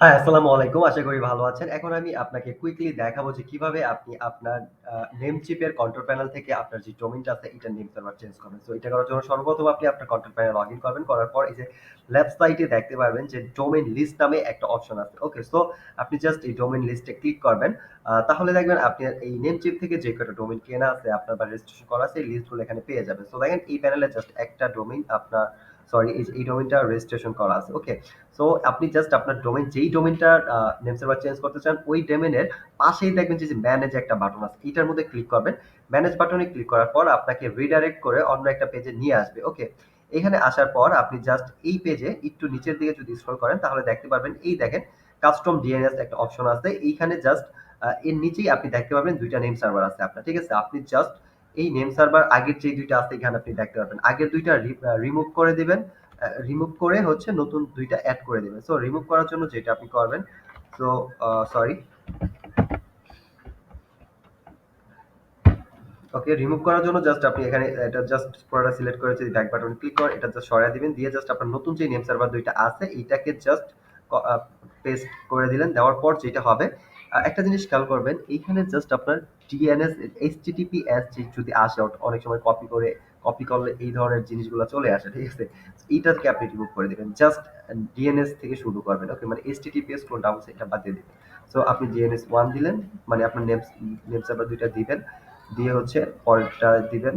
হ্যাঁ, আসসালামু আলাইকুম। আশা করি ভালো আছেন। এখন আমি আপনাকে কুইকলি দেখাবো যে কীভাবে আপনি আপনার আ নেমচিপের কন্ট্রোল প্যানেল থেকে আপনার যে ডোমেইনটা আছে এটার নেম সার্ভার চেঞ্জ করবেন। সো এটা করার জন্য সর্বপ্রথম আপনি আপনার কন্ট্রোল প্যানেলে লগইন করবেন। করার পর এই যে লেফট সাইডে দেখতে পারবেন যে ডোমেইন লিস্ট নামে একটা অপশন আছে। ওকে? সো আপনি জাস্ট এই ডোমেইন লিস্টে ক্লিক করবেন। তাহলে দেখবেন আপনি এই নেমচিপ থেকে যে কটা ডোমেইন কেনা আছে আপনার বা রেজিস্ট্রেশন করা আছে এই লিস্টগুলো এখানে পেয়ে যাবেন। সো দেখেন এই প্যানেলে জাস্ট একটা ডোমেইন আপনার সরি এই এই রেজিস্ট্রেশন করা আছে। ওকে? সো আপনি জাস্ট আপনার ডোমেন যেই ডোমেইনটার আ নেম সার্ভার চেঞ্জ করতে চান, ওই ডোমেইনের পাশেই দেখবেন যে ম্যানেজ একটা বাটন আছে। এটার মধ্যে ক্লিক করবেন। ম্যানেজ বাটনে ক্লিক করার পর আপনাকে রিডাইরেক্ট করে অন্য একটা পেজে নিয়ে আসবে। ওকে? এখানে আসার পর আপনি জাস্ট এই পেজে একটু নিচের দিকে যদি স্ক্রল করেন, তাহলে দেখতে পারবেন, এই দেখেন কাস্টম ডিএনএস একটা অপশন আছে। এইখানে জাস্ট এর নিচেই আপনি দেখতে পাবেন দুইটা নেম সার্ভার আছে আপনার। ঠিক আছে? আপনি জাস্ট এই নেম সার্ভার আগের যে ২ টা আছে, এখানে আপনি দেখতে পারবেন। আগের ২ টা রি আ রিমুভ করে দিবেন। রিমুভ করে হচ্ছে নতুন ২ টা এড করে দিবেন। সো রিমুভ করার জন্য যেটা আপনি করবেন সো সরি ওকে রিমুভ করার জন্য জাস্ট আপনি এখানে, এটা জাস্ট পুরোটা সিলেক্ট করে যদি ব্যাক বাটনে ক্লিক করে এটা জাস্ট সরায় দিবেন। দিয়ে জাস্ট আপনার নতুন যে নেম সার্ভার দুইটা আছে এইটাকে জাস্ট পেস্ট করে দিলেন। দেওয়ার পর যেটা হবে একটা জিনিস খেয়াল করবেন এইখানে জাস্ট আপনার ডিএনএস এইচটিটিপিএস যদি আসে অনেক সময় কপি করে কপি করলে এই ধরনের জিনিসগুলো চলে আসে। ঠিক আছে? এইটাকে আপনি রিমুভ করে দিবেন। জাস্ট ডিএনএস থেকে শুরু করবেন। ওকে? মানে এইচটিটিপিএস কোনটা আছে এটা বাদ দিয়ে দিবেন। সো আপনি ডিএনএস ওয়ান দিলেন মানে আপনার নেম নেম সার্ভার দুইটা দিবেন। দিয়ে হচ্ছে পরেরটা দিবেন।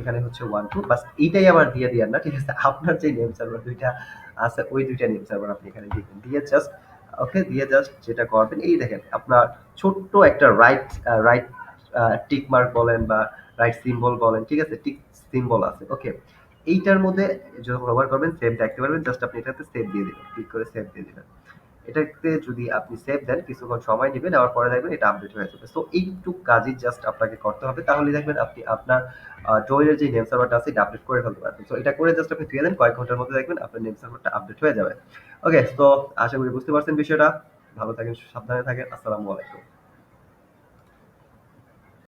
এখানে হচ্ছে 1, 2 বাস এইটাই আবার দিয়ে দিয়েন না। ঠিক আছে? আপনার যে নেম সার্ভার ২ টা আছে ওই ২ টা নেম সার্ভার আপনি এখানে দিবেন। দিয়ে জাস্ট ওকে, দিয়ে জাস্ট যেটা করবেন, এই দেখেন আপনার ছোট্ট একটা রাইট রাইট টিক মার্ক বলেন বা রাইট সিম্বল বলেন। ঠিক আছে? টিক সিম্বল আছে। ওকে? এইটার মধ্যে যখন ওভার করবেন সেভ দেখতে পারবেন। জাস্ট আপনি এটাতে সেভ দিয়ে দিবেন। ক্লিক করে সেভ দিয়ে দিবেন। এটাতে যদি আপনি সেভ দেন কিছুক্ষণ সময় নেবেন আবার পরে দেখবেন এটা আপডেট হয়ে যাবে। সো এইটুক কাজই জাস্ট আপনাকে করতে হবে। তাহলে দেখবেন আপনি আপনার ডোমেইনের যে নেম সার্ভারটা আছে এটা আপডেট করে ফেলতে পারবেন। সো এটা করে জাস্ট আপনি ধুয়ে দেন কয়েক ঘণ্টার মধ্যে দেখবেন আপনার নেম সার্ভারটা আপডেট হয়ে যাবে। ওকে? সো আশা করি বুঝতে পারছেন বিষয়টা। ভালো থাকেন, সাবধানে থাকেন। আসসালামু আলাইকুম।